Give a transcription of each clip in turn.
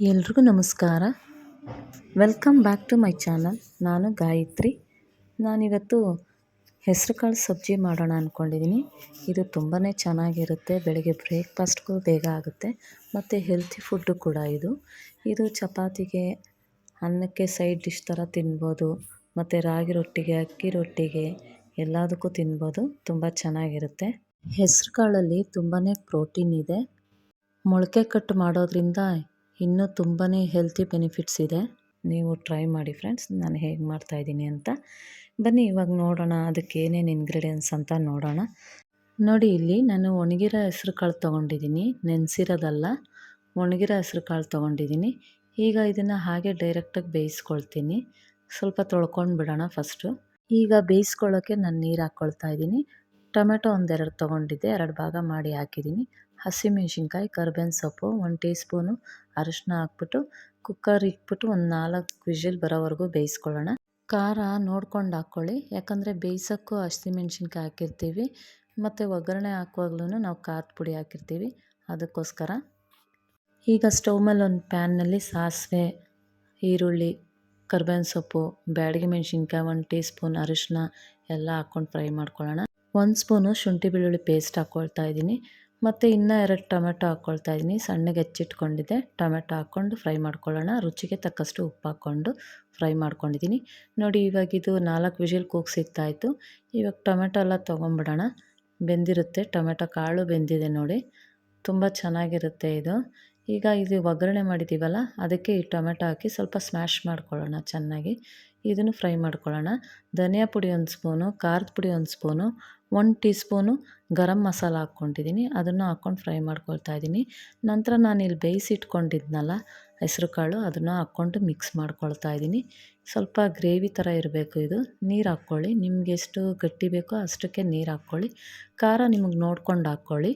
ಎಲ್ರಿಗೂ ನಮಸ್ಕಾರ. Welcome back to my channel ನಾನು ಗಾಯತ್ರಿ. ನಾನಿವತ್ತು ಹೆಸರು ಕಾಳು ಸಬ್ಜಿ ಮಾಡೋಣ ಅಂದ್ಕೊಂಡಿದ್ದೀನಿ ಇದು ತುಂಬಾ ಚೆನ್ನಾಗಿರುತ್ತೆ. ಬೆಳಗ್ಗೆ ಬ್ರೇಕ್ಫಾಸ್ಟ್ಗೂ ಬೇಗ ಆಗುತ್ತೆ. ಮತ್ತು ಹೆಲ್ತಿ ಫುಡ್ಡು ಕೂಡ ಇದು. ಇದು ಚಪಾತಿಗೆ, ಅನ್ನಕ್ಕೆ ಸೈಡ್ ಡಿಶ್ ಥರ ತಿನ್ಬೋದು. ಮತ್ತು ರಾಗಿ ರೊಟ್ಟಿಗೆ, ಅಕ್ಕಿ ರೊಟ್ಟಿಗೆ ಎಲ್ಲದಕ್ಕೂ ತಿನ್ಬೋದು. ತುಂಬ ಚೆನ್ನಾಗಿರುತ್ತೆ. ಹೆಸರುಕಾಳಲ್ಲಿ ತುಂಬಾ ಪ್ರೋಟೀನ್ ಇದೆ. ಮೊಳಕೆ ಕಟ್ಟು ಮಾಡೋದ್ರಿಂದ ಇನ್ನೂ ತುಂಬಾ ಹೆಲ್ತಿ ಬೆನಿಫಿಟ್ಸ್ ಇದೆ. ನೀವು ಟ್ರೈ ಮಾಡಿ ಫ್ರೆಂಡ್ಸ್ ನಾನು ಹೇಗೆ ಮಾಡ್ತಾಯಿದ್ದೀನಿ ಅಂತ. ಬನ್ನಿ, ಇವಾಗ ನೋಡೋಣ ಅದಕ್ಕೆ ಏನೇನು ಇಂಗ್ರೀಡಿಯೆಂಟ್ಸ್ ಅಂತ ನೋಡೋಣ. ನೋಡಿ, ಇಲ್ಲಿ ನಾನು ಒಣಗಿರೋ ಹೆಸ್ರು ಕಾಳು ತೊಗೊಂಡಿದ್ದೀನಿ. ನೆನೆಸಿರೋದಲ್ಲ, ಒಣಗಿರೋ ಹೆಸ್ರು ಕಾಳು ತೊಗೊಂಡಿದ್ದೀನಿ. ಈಗ ಇದನ್ನು ಹಾಗೆ ಡೈರೆಕ್ಟಾಗಿ ಬೇಯಿಸ್ಕೊಳ್ತೀನಿ. ಸ್ವಲ್ಪ ತೊಳ್ಕೊಂಡು ಬಿಡೋಣ ಫಸ್ಟು ಈಗ ಬೇಯಿಸ್ಕೊಳ್ಳೋಕ್ಕೆ ನಾನು ನೀರು ಹಾಕ್ಕೊಳ್ತಾ ಇದ್ದೀನಿ. ಟೊಮೆಟೊ ಒಂದೆರಡು ತೊಗೊಂಡಿದ್ದೆ, ಎರಡು ಭಾಗ ಮಾಡಿ ಹಾಕಿದ್ದೀನಿ. ಹಸಿಮೆಣ್ಸಿನ್ಕಾಯಿ, ಕರ್ಬೇವಿನ ಸೊಪ್ಪು, ಒಂದು ಟೀ ಸ್ಪೂನು ಅರಿಶಿನ ಹಾಕ್ಬಿಟ್ಟು ಕುಕ್ಕರ್ ಇಟ್ಬಿಟ್ಟು ಒಂದು ನಾಲ್ಕು ವಿಷಲ್ ಬರೋವರೆಗೂ ಬೇಯಿಸ್ಕೊಳ್ಳೋಣ. ಖಾರ ನೋಡ್ಕೊಂಡು ಹಾಕ್ಕೊಳ್ಳಿ. ಯಾಕಂದರೆ ಬೇಯಿಸೋಕ್ಕೂ ಹಸಿಮೆಣ್ಸಿನ್ಕಾಯಿ ಹಾಕಿರ್ತೀವಿ, ಮತ್ತು ಒಗ್ಗರಣೆ ಹಾಕುವಾಗ್ಲೂ ನಾವು ಖಾರದ ಪುಡಿ ಹಾಕಿರ್ತೀವಿ. ಅದಕ್ಕೋಸ್ಕರ ಈಗ ಸ್ಟವ್ ಮೇಲೆ ಒಂದು ಪ್ಯಾನ್ನಲ್ಲಿ ಸಾಸಿವೆ, ಈರುಳ್ಳಿ, ಕರ್ಬೇವಿನ ಸೊಪ್ಪು, ಬ್ಯಾಡಗಿ ಮೆಣಸಿನ್ಕಾಯಿ, ಒಂದು ಟೀ ಸ್ಪೂನ್ ಅರಿಶಿನ ಎಲ್ಲ ಹಾಕ್ಕೊಂಡು ಫ್ರೈ ಮಾಡ್ಕೊಳ್ಳೋಣ. ಒಂದು ಸ್ಪೂನು ಶುಂಠಿ ಬೆಳ್ಳುಳ್ಳಿ ಪೇಸ್ಟ್ ಹಾಕ್ಕೊಳ್ತಾ ಇದ್ದೀನಿ. ಮತ್ತು ಇನ್ನೂ ಎರಡು ಟೊಮೆಟೊ ಹಾಕ್ಕೊಳ್ತಾ ಇದ್ದೀನಿ. ಸಣ್ಣಗೆ ಹೆಚ್ಚಿಟ್ಕೊಂಡಿದ್ದೆ. ಟೊಮೆಟೊ ಹಾಕ್ಕೊಂಡು ಫ್ರೈ ಮಾಡ್ಕೊಳ್ಳೋಣ. ರುಚಿಗೆ ತಕ್ಕಷ್ಟು ಉಪ್ಪು ಹಾಕ್ಕೊಂಡು ಫ್ರೈ ಮಾಡ್ಕೊಂಡಿದ್ದೀನಿ. ನೋಡಿ, ಇವಾಗ ಇದು ನಾಲ್ಕು ವಿಷಲ್ ಕೂಗ್ ಸಿಗ್ತಾಯಿತ್ತು. ಇವಾಗ ಟೊಮೆಟೊ ಎಲ್ಲ ತೊಗೊಂಬಿಡೋಣ. ಬೆಂದಿರುತ್ತೆ. ಟೊಮೆಟೊ ಕಾಳು ಬೆಂದಿದೆ ನೋಡಿ. ತುಂಬ ಚೆನ್ನಾಗಿರುತ್ತೆ ಇದು. ಈಗ ಇದು ಒಗ್ಗರಣೆ ಮಾಡಿದ್ದೀವಲ್ಲ, ಅದಕ್ಕೆ ಈ ಟೊಮೆಟೊ ಹಾಕಿ ಸ್ವಲ್ಪ ಸ್ಮ್ಯಾಶ್ ಮಾಡ್ಕೊಳ್ಳೋಣ ಚೆನ್ನಾಗಿ. ಇದನ್ನು ಫ್ರೈ ಮಾಡ್ಕೊಳ್ಳೋಣ. ಧನಿಯಾ ಪುಡಿ ಒಂದು ಸ್ಪೂನು, ಖಾರದ ಪುಡಿ ಒಂದು spoon one teaspoon garam masala ಹಾಕ್ಕೊಂಡಿದ್ದೀನಿ. ಅದನ್ನು ಹಾಕ್ಕೊಂಡು ಫ್ರೈ ಮಾಡ್ಕೊಳ್ತಾ ಇದ್ದೀನಿ. ನಂತರ ನಾನು ಇಲ್ಲಿ ಬೇಯಿಸಿಟ್ಕೊಂಡಿದ್ನಲ್ಲ ಹೆಸರು ಕಾಳು, ಅದನ್ನು ಹಾಕ್ಕೊಂಡು ಮಿಕ್ಸ್ ಮಾಡ್ಕೊಳ್ತಾ ಇದ್ದೀನಿ. ಸ್ವಲ್ಪ ಗ್ರೇವಿ ಥರ ಇರಬೇಕು ಇದು. ನೀರು ಹಾಕ್ಕೊಳ್ಳಿ. ನಿಮ್ಗೆ ಎಷ್ಟು ಗಟ್ಟಿ ಬೇಕೋ ಅಷ್ಟಕ್ಕೆ ನೀರು ಹಾಕ್ಕೊಳ್ಳಿ. ಖಾರ ನಿಮಗೆ ನೋಡ್ಕೊಂಡು ಹಾಕ್ಕೊಳ್ಳಿ.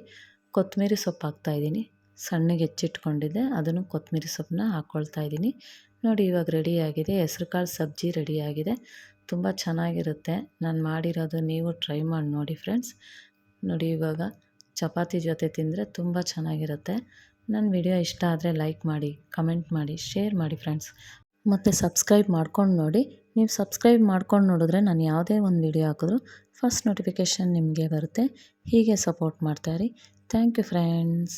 ಕೊತ್ತಂಬರಿ ಸೊಪ್ಪು ಹಾಕ್ತಾಯಿದ್ದೀನಿ ಸಣ್ಣಗೆ ಹೆಚ್ಚಿಟ್ಕೊಂಡಿದ್ದೆ. ಅದನ್ನು ಕೊತ್ತಂಬರಿ ಸೊಪ್ಪನ್ನ ಹಾಕ್ಕೊಳ್ತಾ ಇದ್ದೀನಿ. ನೋಡಿ, ಇವಾಗ ರೆಡಿಯಾಗಿದೆ ಹೆಸ್ರು ಕಾಳು ಸಬ್ಜಿ ರೆಡಿಯಾಗಿದೆ ತುಂಬ ಚೆನ್ನಾಗಿರುತ್ತೆ. ನಾನು ಮಾಡಿರೋದು ನೀವು ಟ್ರೈ ಮಾಡಿ ನೋಡಿ ಫ್ರೆಂಡ್ಸ್ ನೋಡಿ, ಇವಾಗ ಚಪಾತಿ ಜೊತೆ ತಿಂದರೆ ತುಂಬ ಚೆನ್ನಾಗಿರುತ್ತೆ. ನನ್ನ ವಿಡಿಯೋ ಇಷ್ಟ ಆದರೆ ಲೈಕ್ ಮಾಡಿ ಕಮೆಂಟ್ ಮಾಡಿ ಶೇರ್ ಮಾಡಿ ಫ್ರೆಂಡ್ಸ್ ಮತ್ತು ಸಬ್ಸ್ಕ್ರೈಬ್ ಮಾಡ್ಕೊಂಡು ನೋಡಿ. ನೀವು ಸಬ್ಸ್ಕ್ರೈಬ್ ಮಾಡ್ಕೊಂಡು ನೋಡಿದ್ರೆ ನಾನು ಯಾವುದೇ ಒಂದು ವಿಡಿಯೋ ಹಾಕಿದ್ರು ಫಸ್ಟ್ ನೋಟಿಫಿಕೇಷನ್ ನಿಮಗೆ ಬರುತ್ತೆ. ಹೀಗೆ ಸಪೋರ್ಟ್ ಮಾಡ್ತಾಯಿರಿ ಥ್ಯಾಂಕ್ ಯು ಫ್ರೆಂಡ್ಸ್